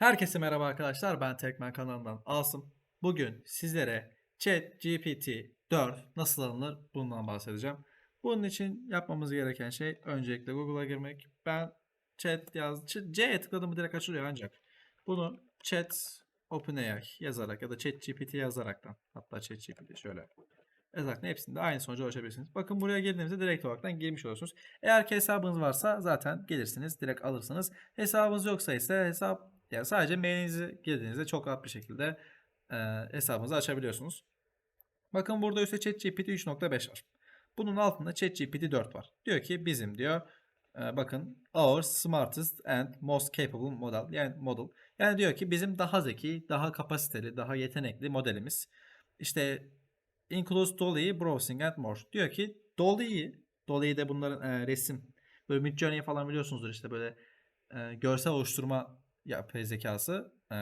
Herkese merhaba arkadaşlar. Ben Tekmen kanalından Asım. Bugün sizlere ChatGPT 4 nasıl alınır bundan bahsedeceğim. Bunun için yapmamız gereken şey öncelikle Google'a girmek. Ben chat yaz C'ye tıkladım direkt açılıyor ancak bunu chat OpenAI yazarak ya da ChatGPT yazaraktan hatta ChatGPT şöyle yazarak hepsinde aynı sonuca ulaşabilirsiniz. Bakın buraya girdiğinizde direkt olaraktan girmiş oluyorsunuz. Eğer ki hesabınız varsa zaten gelirsiniz direkt alırsınız. Hesabınız yoksa ise hesap yani sadece mailinizi girdiğinizde çok rahat bir şekilde e, hesabınızı açabiliyorsunuz. Bakın burada üstte ChatGPT 3.5 var. Bunun altında ChatGPT 4 var. Diyor ki bizim diyor e, bakın our smartest and most capable model yani model. Yani diyor ki bizim daha zeki, daha kapasiteli, daha yetenekli modelimiz. İşte includes Dolly, browsing and more. Diyor ki Dolly'yi, Dolly'yi de bunların e, resim, böyle Midjourney falan biliyorsunuzdur işte böyle e, görsel oluşturma yapay zekası e,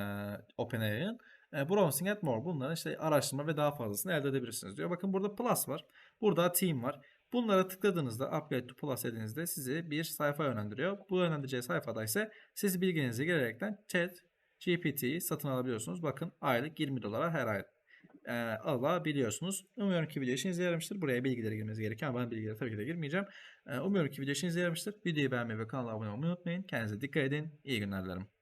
OpenAI'ın. E, browsing and more. Bunların işte araştırma ve daha fazlasını elde edebilirsiniz diyor. Bakın burada plus var. Burada team var. Bunlara tıkladığınızda upgrade to plus dediğinizde sizi bir sayfa yönlendiriyor. Bu yönlendireceği sayfada ise siz bilginizi girerekten chat GPT'yi satın alabiliyorsunuz. Bakın aylık 20 dolara her ay e, alabiliyorsunuz. Umuyorum ki video işinize yaramıştır. Buraya bilgileri girmeniz ama ben bilgilere tabii ki de girmeyeceğim. E, umuyorum ki video işinize yaramıştır. Videoyu beğenmeyi ve kanala abone olmayı unutmayın. Kendinize dikkat edin. İyi günler dilerim.